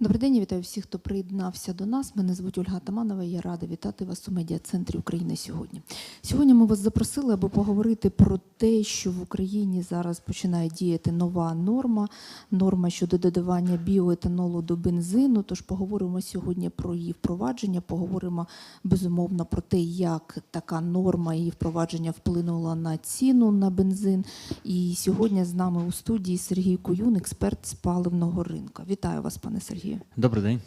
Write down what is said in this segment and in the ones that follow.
Добрий день, я вітаю всіх, хто приєднався до нас. Мене звуть Ольга Таманова. Я рада вітати вас у медіа-центрі України сьогодні. Сьогодні ми вас запросили, аби поговорити про те, що в Україні зараз починає діяти нова норма, норма щодо додавання біоетанолу до бензину. Тож поговоримо сьогодні про її впровадження. Поговоримо безумовно про те, як така норма її впровадження вплинула на ціну на бензин. І сьогодні з нами у студії Сергій Куюн, експерт з паливного ринку. Вітаю вас, пане Сергію. Добрий день.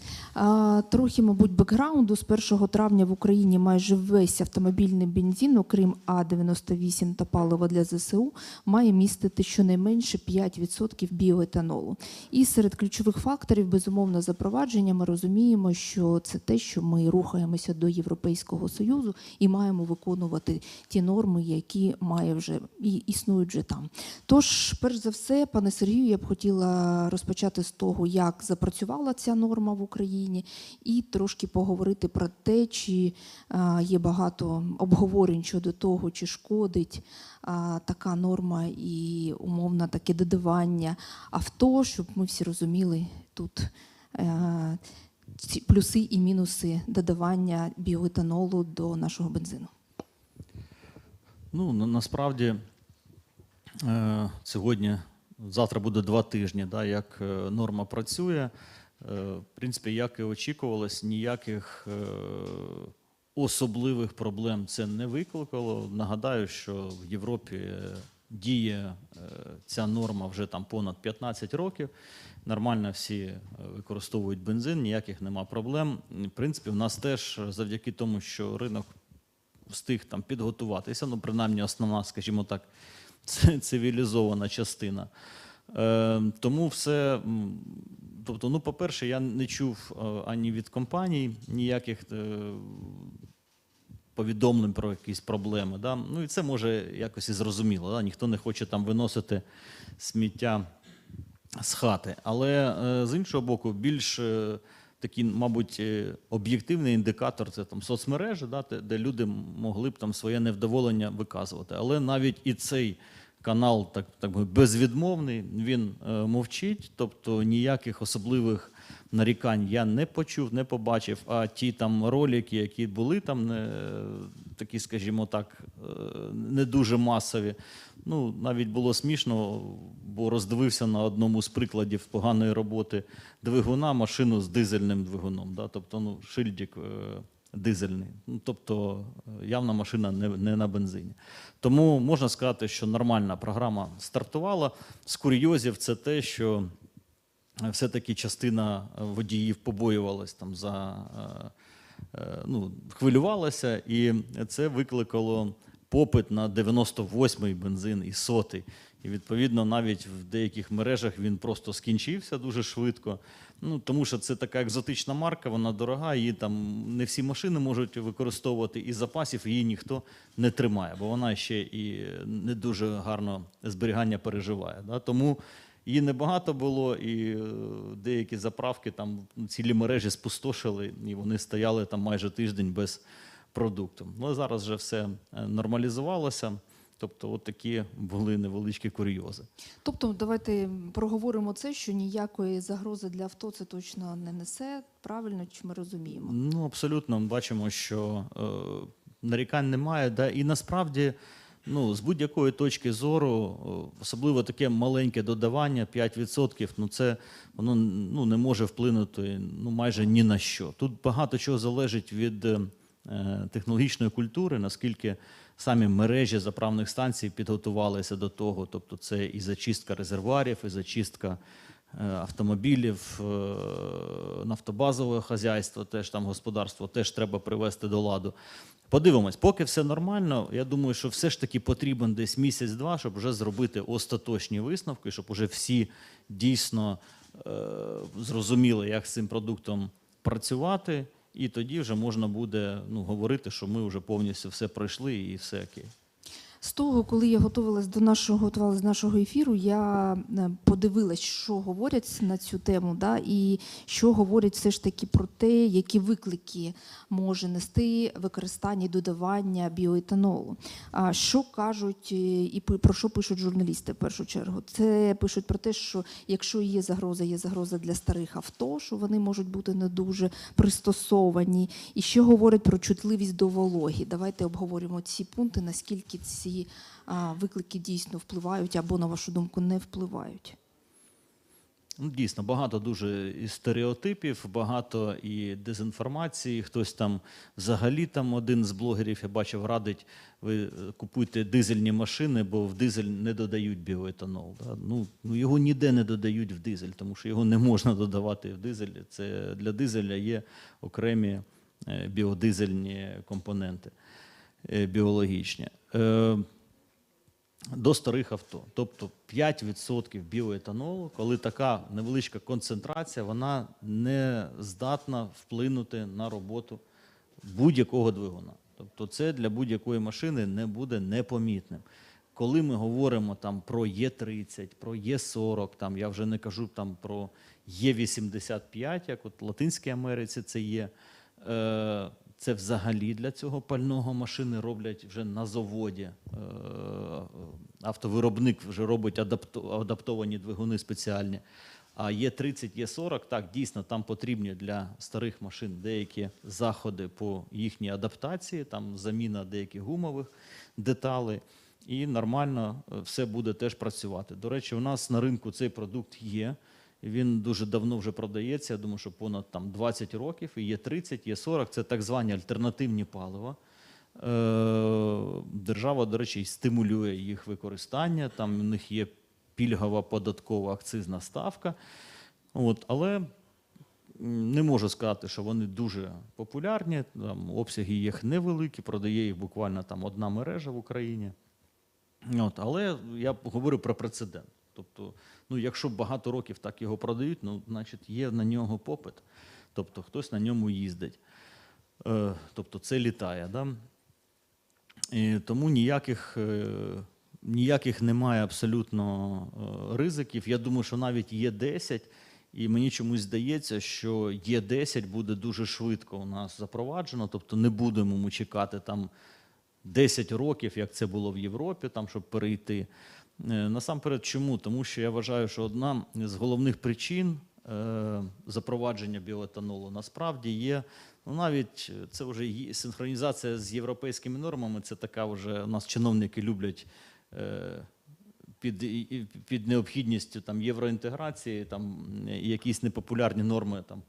Трохи, мабуть, бекграунду. З 1 травня в Україні майже весь автомобільний бензин, окрім А98 та палива для ЗСУ, має містити щонайменше 5% біоетанолу. І серед ключових факторів, безумовно, запровадження ми розуміємо, що це те, що ми рухаємося до Європейського Союзу і маємо виконувати ті норми, які має вже і існують вже там. Тож, перш за все, пане Сергію, я б хотіла розпочати з того, як запрацювала ця норма в Україні, і трошки поговорити про те, чи є багато обговорень щодо того, чи шкодить така норма і умовно таке додавання авто, щоб ми всі розуміли тут. е, ці Плюси і мінуси додавання біоетанолу до нашого бензину. Ну, на- насправді е, сьогодні, завтра буде два тижні, да, як е, норма працює. Е, В принципі, як і очікувалось, ніяких е, особливих проблем це не викликало. Нагадаю, що в Європі е, діє ця норма вже там понад 15 років. Нормально всі використовують бензин, ніяких нема проблем. В принципі, в нас теж завдяки тому, що ринок встиг там підготуватися, ну, принаймні основна, скажімо так, цивілізована частина. Е, тому все. Тобто, ну, по-перше, я не чув е, ані від компаній ніяких е, повідомлень про якісь проблеми. Да? Ну і це може якось і зрозуміло. Да? Ніхто не хоче там виносити сміття з хати. Але з іншого боку, більш такий, мабуть, об'єктивний індикатор це там соцмережі, да, де люди могли б там своє невдоволення виказувати. Але навіть і цей канал, так, так безвідмовний, він е, мовчить, тобто ніяких особливих нарікань я не почув, не побачив. А ті там ролики, які були там, не, такі, скажімо так, е, не дуже масові. Ну, навіть було смішно, бо роздивився на одному з прикладів поганої роботи двигуна машину з дизельним двигуном. Да? Тобто, ну, шильдик е, дизельний. Ну, тобто, е, явна машина не, не на бензині. Тому можна сказати, що нормальна програма стартувала. З курйозів це те, що е, все-таки частина е, водіїв побоювалась там за. Ну, хвилювалася, і це викликало попит на 98-й бензин і сотий. І відповідно навіть в деяких мережах він просто скінчився дуже швидко. Ну тому що це така екзотична марка, вона дорога, її там не всі машини можуть використовувати, і запасів її ніхто не тримає, бо вона ще і не дуже гарно зберігання переживає. Да? Тому її небагато було, і е, деякі заправки там цілі мережі спустошили, і вони стояли там майже тиждень без продукту. Ну зараз вже все е, нормалізувалося. Тобто, от такі були невеличкі курйози. Тобто, давайте проговоримо це, що ніякої загрози для авто це точно не несе. Правильно, чи ми розуміємо? Ну, абсолютно ми бачимо, що е, нарікань немає. Да, і насправді, ну, з будь-якої точки зору, е, особливо таке маленьке додавання, 5%, ну це воно ну, не може вплинути ну, майже ні на що. Тут багато чого залежить від е, технологічної культури, наскільки самі мережі заправних станцій підготувалися до того. Тобто, це і зачистка резервуарів, і зачистка е, автомобілів, е, нафтобазове хазяйство, теж там господарство теж треба привести до ладу. Подивимось, поки все нормально. Я думаю, що все ж таки потрібен десь місяць-два, щоб вже зробити остаточні висновки, щоб вже всі дійсно е, зрозуміли, як з цим продуктом працювати. І тоді вже можна буде ну, говорити, що ми вже повністю все пройшли і все окей. З того, коли я готувалась до нашого готувалась до нашого ефіру, я е, подивилась, що говорять на цю тему, да, і що говорять все ж таки про те, які виклики може нести використання і додавання біоетанолу. А що кажуть е, і про що пишуть журналісти в першу чергу? Це пишуть про те, що якщо є загроза, є загроза для старих авто, що вони можуть бути не дуже пристосовані. І ще говорять про чутливість до вологі. Давайте обговоримо ці пункти, наскільки ці а, виклики дійсно впливають або, на вашу думку, не впливають. Ну, дійсно, багато дуже і стереотипів, багато і дезінформації. Хтось там взагалі там один з блогерів, я бачив, радить, ви купуйте дизельні машини, бо в дизель не додають біоетанол. Да? Ну, ну, його ніде не додають в дизель, тому що його не можна додавати в дизель. Це для дизеля є окремі е, біодизельні компоненти е, біологічні. Е, до старих авто. Тобто 5% біоетанолу, коли така невеличка концентрація, вона не здатна вплинути на роботу будь-якого двигуна. Тобто це для будь-якої машини не буде непомітним. Коли ми говоримо там про Е30, про Е40, там, я вже не кажу там про Е85, як от в Латинській Америці це є. Е, це взагалі для цього пального машини роблять вже на заводі. Е, Автовиробник вже робить адаптовані двигуни спеціальні. А є 30, є 40, так, дійсно, там потрібні для старих машин деякі заходи по їхній адаптації, там заміна деяких гумових деталей, і нормально е, все буде теж працювати. До речі, у нас на ринку цей продукт є. Він дуже давно вже продається. Я думаю, що понад там 20 років. І є 30, є 40. Це так звані альтернативні палива. Е, Держава, до речі, стимулює їх використання. Там у них є пільгова податкова акцизна ставка. От, але не можу сказати, що вони дуже популярні. Там обсяги їх невеликі, продає їх буквально там одна мережа в Україні. От, але я говорю про прецедент. Тобто, ну, якщо багато років так його продають, ну, значить є на нього попит. Тобто хтось на ньому їздить. Е, тобто це літає. Да? І тому ніяких, е, ніяких немає абсолютно е, ризиків. Я думаю, що навіть є 10, і мені чомусь здається, що є 10 буде дуже швидко у нас запроваджено. Тобто не будемо ми чекати там 10 років, як це було в Європі, там, щоб перейти. Е, Насамперед, чому? Тому що я вважаю, що одна з головних причин е, запровадження біоетанолу насправді є. Ну, навіть е, це вже синхронізація з європейськими нормами. Це така вже у нас чиновники люблять під, під необхідністю там, євроінтеграції, там, е, якісь непопулярні норми там,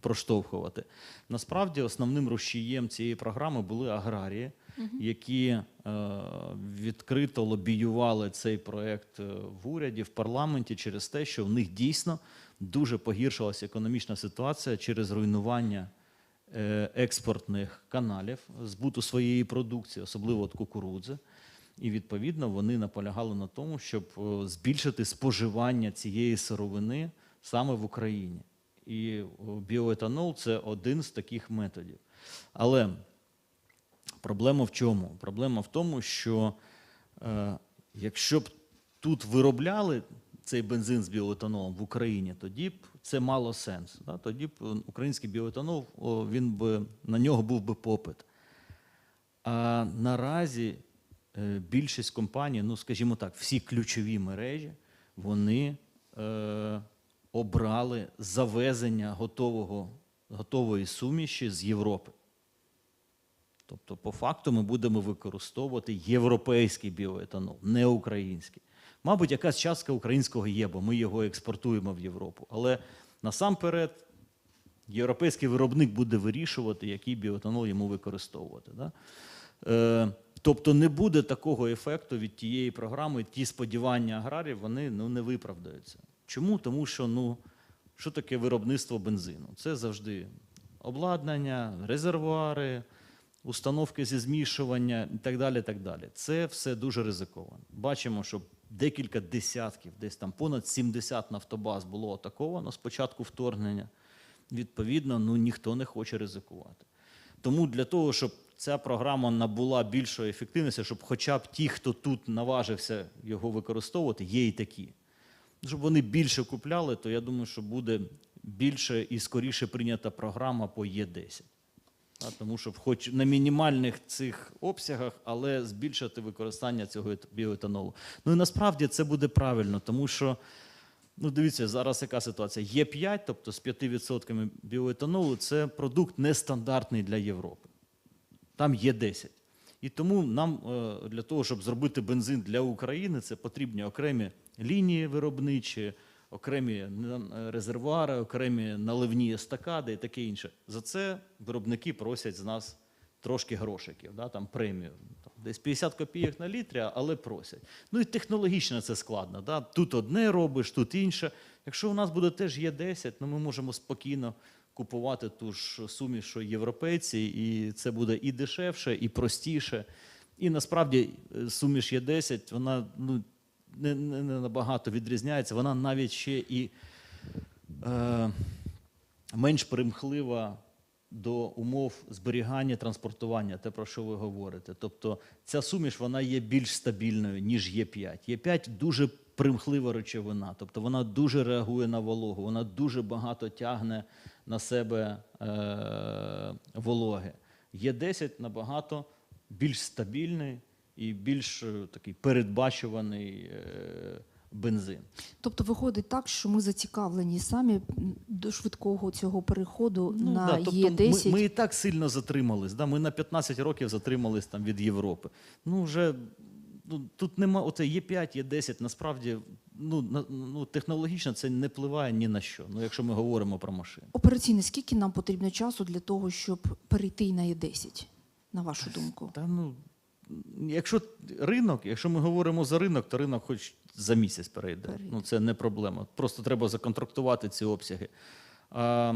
проштовхувати. Насправді основним рушієм цієї програми були аграрії, які е, відкрито лобіювали цей проект е, в уряді, в парламенті через те, що в них дійсно дуже погіршилася економічна ситуація через руйнування е, експортних каналів збуту своєї продукції, особливо от кукурудзи. І відповідно вони наполягали на тому, щоб е, збільшити споживання цієї сировини саме в Україні. І біоетанол це один з таких методів. Але проблема в чому? Проблема в тому, що е, якщо б тут виробляли цей бензин з біоетанолом в Україні, тоді б це мало сенс. Да? Тоді б е, український біоетанол він би, на нього був би попит. А наразі е, більшість компаній, ну скажімо так, всі ключові мережі, вони е, обрали завезення готового, готової суміші з Європи. Тобто, по факту, ми будемо використовувати європейський біоетанол, не український. Мабуть, якась частка українського є, бо ми його експортуємо в Європу. Але насамперед європейський виробник буде вирішувати, який біоетанол йому використовувати. Да? Е, тобто не буде такого ефекту від тієї програми, ті сподівання аграрів вони ну, не виправдаються. Чому? Тому що ну, що таке виробництво бензину? Це завжди обладнання, резервуари, установки зі змішування і так далі. так далі. Це все дуже ризиковано. Бачимо, що декілька десятків, десь там понад 70 нафтобаз було атаковано з початку вторгнення. Відповідно, ну ніхто не хоче ризикувати. Тому для того, щоб ця програма набула більшої ефективності, щоб хоча б ті, хто тут наважився його використовувати, є і такі. Щоб вони більше купляли, то я думаю, що буде більше і скоріше прийнята програма по Є10. А, Тому що хоч на мінімальних цих обсягах, але збільшити використання цього ет- біоетанолу. Ну і насправді це буде правильно, тому що ну дивіться, зараз яка ситуація? Є 5, тобто з 5% біоетанолу, це продукт нестандартний для Європи. Там є 10. І тому нам е, для того, щоб зробити бензин для України, це потрібні окремі лінії виробничі, окремі е, резервуари, окремі наливні естакади і таке інше. За це виробники просять з нас трошки грошиків, да, там премію. Десь 50 копійок на літрі, але просять. Ну і технологічно це складно. Да? Тут одне робиш, тут інше. Якщо у нас буде теж є 10, ну ми можемо спокійно купувати ту ж суміш, що європейці, і це буде і дешевше, і простіше. І насправді е, суміш є 10, вона ну, не, не, не набагато відрізняється, вона навіть ще і е, менш примхлива до умов зберігання, транспортування, те, про що ви говорите. Тобто ця суміш вона є більш стабільною, ніж Є5. Є5 дуже примхлива речовина, тобто вона дуже реагує на вологу, вона дуже багато тягне на себе е, вологи. Є10 набагато більш стабільний і більш е, такий передбачуваний е, бензин. Тобто виходить так, що ми зацікавлені самі до швидкого цього переходу на Ну, да, тобто Є10. Ми, ми і так сильно затримались. Да? Ми на 15 років затримались там від Європи. Ну вже ну, тут нема оце є 5, є 10. Насправді, ну, на, ну технологічно це не впливає ні на що. Ну, якщо ми говоримо про машини. Операційно, скільки нам потрібно часу для того, щоб перейти на Є10, на вашу думку? Та ну, якщо ринок, якщо ми говоримо за ринок, то ринок хоч за місяць перейде. Перейде. Ну, це не проблема. Просто треба законтрактувати ці обсяги. А,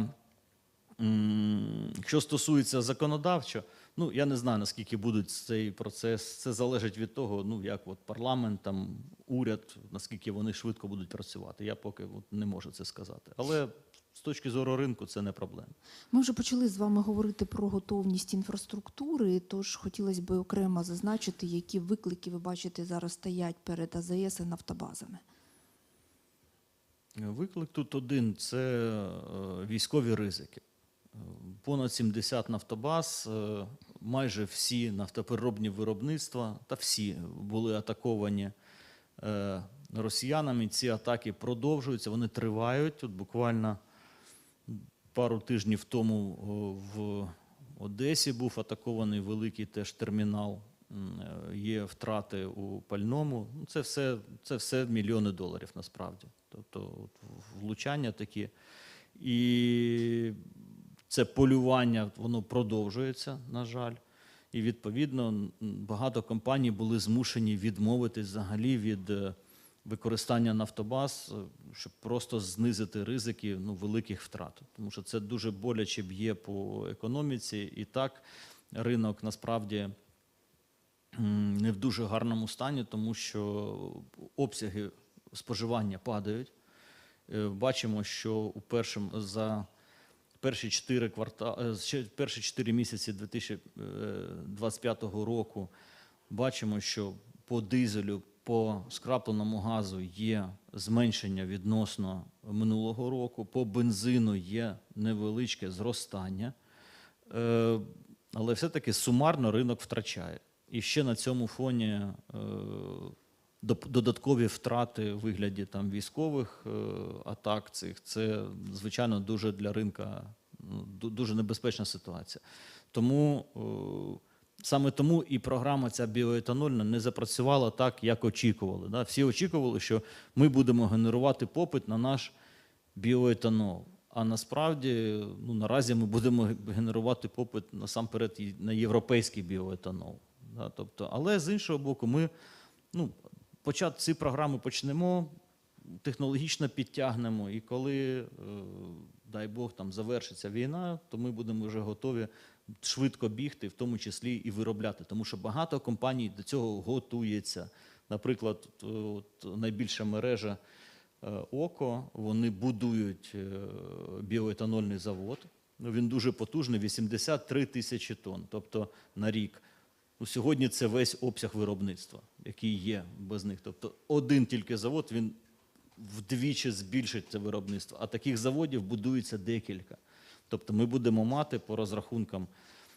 що стосується законодавчо, ну я не знаю, наскільки буде цей процес. Це залежить від того, ну як от парламент, там, уряд, наскільки вони швидко будуть працювати. Я поки от, не можу це сказати. Але з точки зору ринку це не проблема. Ми вже почали з вами говорити про готовність інфраструктури, тож хотілося б окремо зазначити, які виклики ви бачите зараз стоять перед АЗС і нафтобазами. Виклик тут один це е, військові ризики. Е, Понад 70 нафтобаз, е, майже всі нафтопереробні виробництва та всі були атаковані е, росіянами. Ці атаки продовжуються, вони тривають. Тут буквально пару тижнів тому в Одесі був атакований великий теж термінал. Е, Є втрати у пальному. Ну, Це все, це все мільйони доларів насправді. Тобто влучання такі. І це полювання воно продовжується, на жаль. І відповідно багато компаній були змушені відмовитись взагалі від е, використання нафтобаз, е, щоб просто знизити ризики ну, великих втрат. Тому що це дуже боляче б'є по економіці. І так ринок насправді не в дуже гарному стані, тому що обсяги споживання падають. Е, Бачимо, що у першим за перші 4 кварта... е, перші 4 місяці 2025 року бачимо, що по дизелю, по скрапленому газу є зменшення відносно минулого року, по бензину є невеличке зростання. Е, Але все-таки сумарно ринок втрачає. І ще на цьому фоні е, додаткові втрати в вигляді там, військових е, атак цих, це, звичайно, дуже для ринка ну, дуже небезпечна ситуація. Тому е, саме тому і програма ця біоетанольна не запрацювала так, як очікували. Да? Всі очікували, що ми будемо генерувати попит на наш біоетанол. А насправді ну, наразі ми будемо генерувати попит насамперед на європейський біоетанол. Да? Тобто, але з іншого боку, ми ну, почати ці програми почнемо, технологічно підтягнемо, і коли, е, дай Бог, там завершиться війна, то ми будемо вже готові швидко бігти, в тому числі і виробляти. Тому що багато компаній до цього готується. Наприклад, от, найбільша мережа е, ОКО, вони будують е, біоетанольний завод він дуже потужний 83 тисячі тонн, тобто на рік. Ну, сьогодні це весь обсяг виробництва, який є без них. Тобто один тільки завод він вдвічі збільшить це виробництво, а таких заводів будується декілька. Тобто ми будемо мати по розрахункам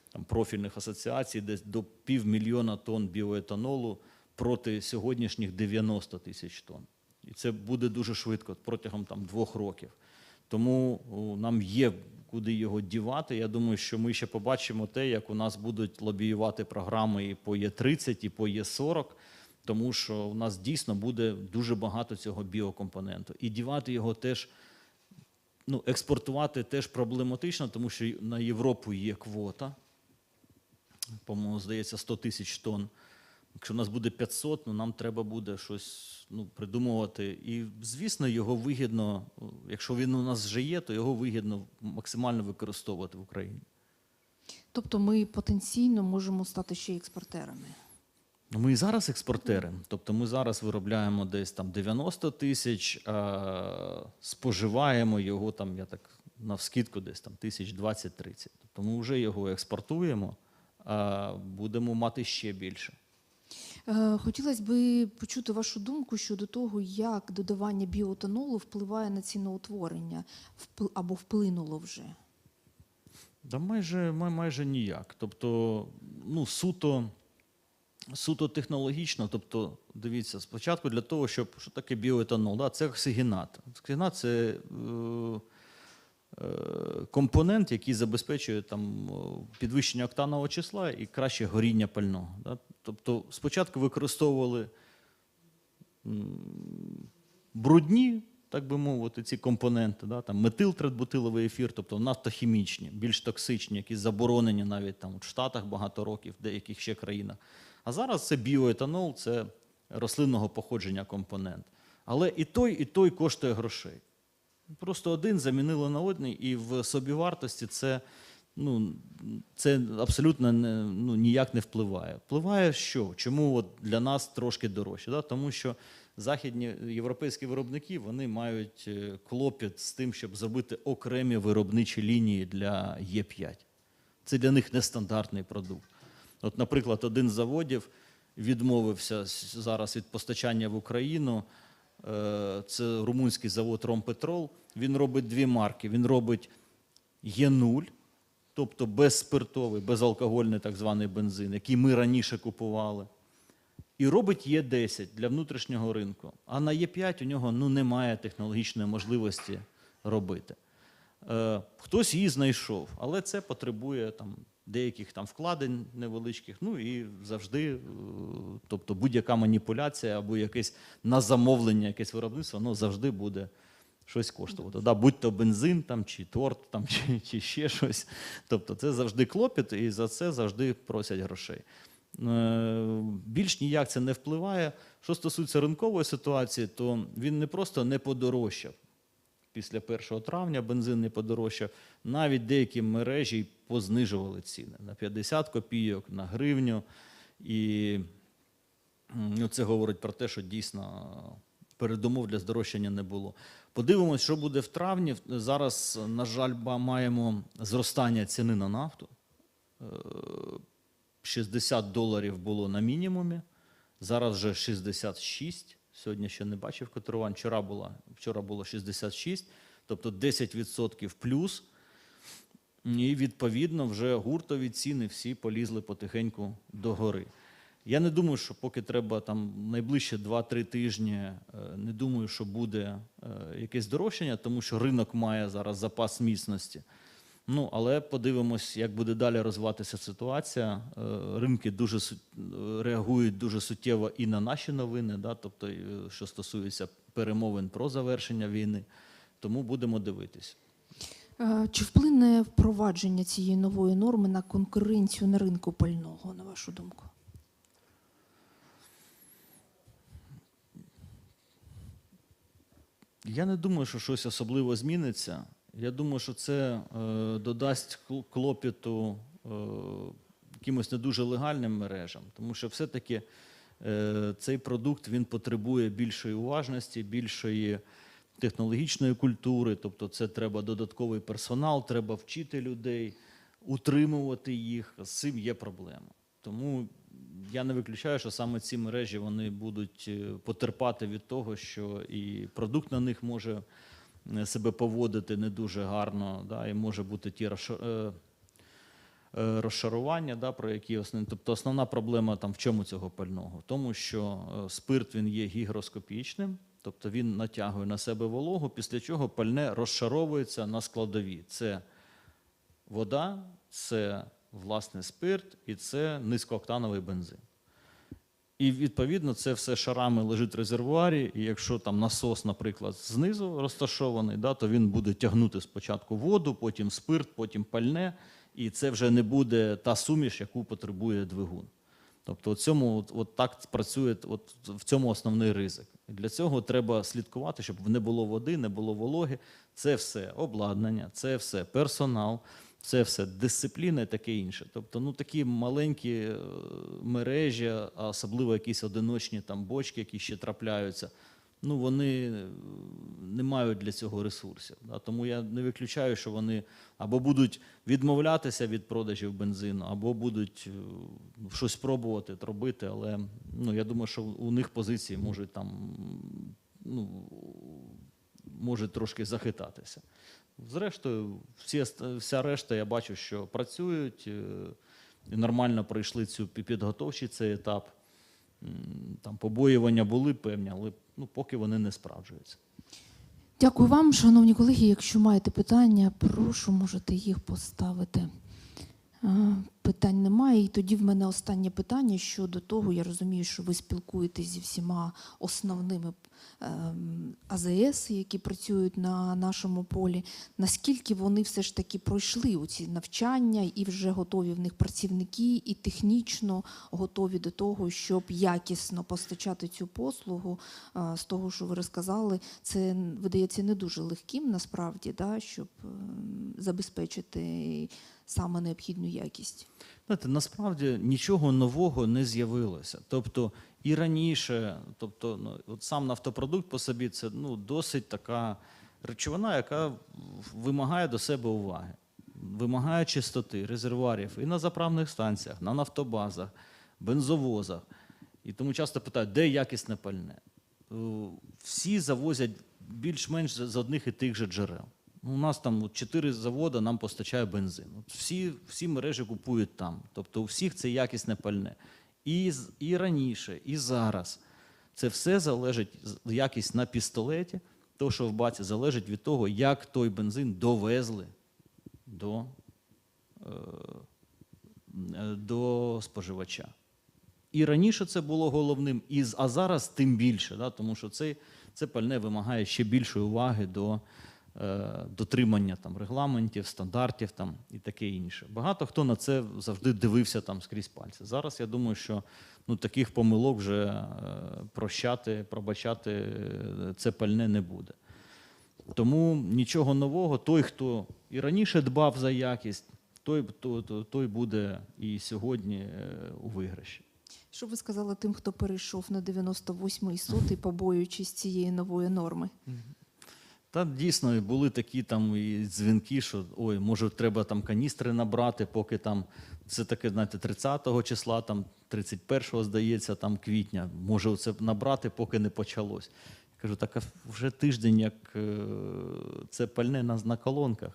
там, профільних асоціацій десь до півмільйона тонн біоетанолу проти сьогоднішніх 90 тисяч тонн. І це буде дуже швидко протягом там, двох років. Тому нам є куди його дівати. Я думаю, що ми ще побачимо те, як у нас будуть лобіювати програми і по Є30, і по Є40, тому що у нас дійсно буде дуже багато цього біокомпоненту. І дівати його теж ну, експортувати теж проблематично, тому що на Європу є квота. По-моєму, здається, 100 тисяч тонн. Якщо у нас буде 500, ну нам треба буде щось ну, придумувати. І, звісно, його вигідно, якщо він у нас вже є, то його вигідно максимально використовувати в Україні. Тобто ми потенційно можемо стати ще експортерами. Ми і зараз експортери. Тобто ми зараз виробляємо десь там 90 тисяч, а споживаємо його там, я так навскидку, десь там тисяч 20-30. Тобто ми вже його експортуємо, а будемо мати ще більше. Е, Хотілося б почути вашу думку щодо того, як додавання біоетанолу впливає на ціноутворення або вплинуло вже. Да майже, май- майже ніяк. Тобто, ну, суто, суто технологічно, тобто, дивіться, спочатку для того, щоб що таке біоетанол, да, це оксигенат. Оксигенат це е, е, компонент, який забезпечує там, підвищення октанового числа і краще горіння пального. Тобто, спочатку використовували брудні, так би мовити, ці компоненти, да, там метилтретбутиловий ефір, тобто нафтохімічні, більш токсичні, які заборонені навіть там в Штатах багато років, в деяких ще країнах. А зараз це біоетанол, це рослинного походження компонент. Але і той, і той коштує грошей. Просто один замінили на один, і в собівартості це, ну, це абсолютно ну, ніяк не впливає. Впливає що? Чому от для нас трошки дорожче? Да? Тому що західні європейські виробники вони мають е, клопіт з тим, щоб зробити окремі виробничі лінії для Є5. Це для них нестандартний продукт. От, наприклад, один з заводів відмовився зараз від постачання в Україну. Е, Це румунський завод Ромпетрол. Він робить дві марки. Він робить Є0, тобто безспиртовий, безалкогольний так званий бензин, який ми раніше купували. І робить Є10 для внутрішнього ринку. А на Є5 у нього ну, немає технологічної можливості робити. Е, хтось її знайшов, але це потребує там, деяких там вкладень невеличких. Ну і завжди, е, тобто будь-яка маніпуляція або якесь на замовлення, якесь виробництво, воно завжди буде щось коштувати. Да, будь то бензин там, чи торт, там, чи, чи ще щось. Тобто це завжди клопіт, і за це завжди просять грошей. Е, Більш ніяк це не впливає. Що стосується ринкової ситуації, то він не просто не подорожчав після 1 травня бензин не подорожчав. Навіть деякі мережі познижували ціни на 50 копійок, на гривню. І ну, це говорить про те, що дійсно передумов для здорожчання не було. Подивимось, що буде в травні. Зараз, на жаль, маємо зростання ціни на нафту. Е, 60 доларів було на мінімумі, зараз вже 66. Сьогодні ще не бачив котирувань. Вчора, вчора було 66, тобто 10% плюс. І відповідно вже гуртові ціни всі полізли потихеньку догори. Я не думаю, що поки треба там найближче 2-3 тижні, е, не думаю, що буде е, якесь дорожчання, тому що ринок має зараз запас міцності. Ну, але подивимось, як буде далі розвиватися ситуація. Е, Ринки дуже реагують дуже суттєво і на наші новини, да, тобто, що стосується перемовин про завершення війни. Тому будемо дивитись. Чи вплине впровадження цієї нової норми на конкуренцію на ринку пального, на вашу думку? Я не думаю, що щось особливо зміниться. Я думаю, що це е, додасть клопіту е, якимось не дуже легальним мережам, тому що все-таки е, цей продукт він потребує більшої уважності, більшої технологічної культури, тобто це треба додатковий персонал, треба вчити людей, утримувати їх. З цим є проблема. Тому я не виключаю, що саме ці мережі вони будуть е, потерпати від того, що і продукт на них може е, себе поводити не дуже гарно, да, і може бути ті е, розшарування, да, про які основні. Тобто основна проблема там в чому цього пального? В тому, що спирт він є гігроскопічним, тобто він натягує на себе вологу, після чого пальне розшаровується на складові. Це вода, це власне спирт і це низькооктановий бензин. І відповідно це все шарами лежить в резервуарі, і якщо там насос, наприклад, знизу розташований, да, то він буде тягнути спочатку воду, потім спирт, потім пальне, і це вже не буде та суміш, яку потребує двигун. Тобто, цьому, от, от так працює, от в цьому основний ризик. І для цього треба слідкувати, щоб не було води, не було вологи. Це все обладнання, це все персонал, це все дисципліна і таке інше. Тобто, ну такі маленькі е, мережі, а особливо якісь одиночні там бочки, які ще трапляються. Ну, вони е, не мають для цього ресурсів. Да? Тому я не виключаю, що вони або будуть відмовлятися від продажів бензину, або будуть е, ну, щось пробувати робити. Але ну, я думаю, що у них позиції можуть там ну, можуть трошки захитатися. Зрештою, всі, вся решта, я бачу, що працюють е, і нормально пройшли цю пі- підготовчий цей етап. Там побоювання були певні, але ну, поки вони не справджуються. Дякую вам, шановні колеги. Якщо маєте питання, прошу, можете їх поставити. Питань немає. І тоді в мене останнє питання щодо того, я розумію, що ви спілкуєтесь зі всіма основними ем, АЗС, які працюють на нашому полі. Наскільки вони все ж таки пройшли у ці навчання і вже готові в них працівники, і технічно готові до того, щоб якісно постачати цю послугу, з того, що ви розказали, це видається не дуже легким насправді, да, щоб ем, забезпечити саме необхідну якість. Знаєте, насправді нічого нового не з'явилося. Тобто і раніше, тобто, ну, от сам нафтопродукт по собі це ну, досить така речовина, яка вимагає до себе уваги, вимагає чистоти, резервуарів і на заправних станціях, на нафтобазах, бензовозах. І тому часто питають, де якісне пальне. Е, Всі завозять більш-менш з з одних і тих же джерел. Ну, У нас там чотири заводи нам постачає бензин. Всі, всі мережі купують там. Тобто у всіх це якісне пальне. І, і раніше, і зараз. Це все залежить, якість на пістолеті, то, що в баці, залежить від того, як той бензин довезли до, е, е, до споживача. І раніше це було головним, і, а зараз тим більше, да, тому що це, це пальне вимагає ще більшої уваги до дотримання там, регламентів, стандартів там, і таке інше. Багато хто на це завжди дивився там скрізь пальці. Зараз я думаю, що ну, таких помилок вже е, прощати, пробачати е, це пальне не буде. Тому нічого нового. Той, хто і раніше дбав за якість, той, той, той буде і сьогодні е, у виграші. Що ви сказали тим, хто перейшов на 98-й сотий, побоюючись цієї нової норми? Та дійсно були такі там і дзвінки, що ой, може, треба там каністри набрати, поки там це таке, знаєте, 30-го числа, там 31-го, здається, там квітня. Може, це набрати, поки не почалось. Я кажу, так а вже тиждень, як е, це пальне на, на колонках.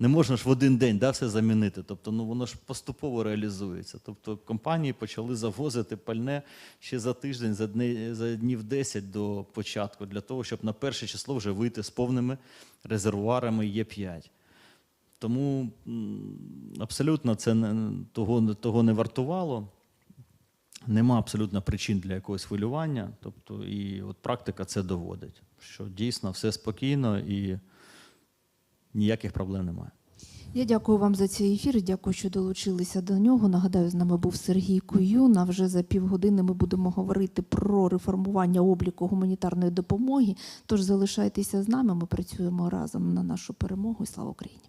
Не можна ж в один день да, все замінити. Тобто, ну воно ж поступово реалізується. Тобто компанії почали завозити пальне ще за тиждень, за, дні, за днів 10 до початку, для того, щоб на перше число вже вийти з повними резервуарами Є5. Тому абсолютно це не, того, того не вартувало. Нема абсолютно причин для якогось хвилювання. Тобто, і от практика це доводить, що дійсно все спокійно і ніяких проблем немає. Я дякую вам за цей ефір. Дякую, що долучилися до нього. Нагадаю, з нами був Сергій Куюн. А вже за півгодини ми будемо говорити про реформування обліку гуманітарної допомоги. Тож залишайтеся з нами. Ми працюємо разом на нашу перемогу. Слава Україні!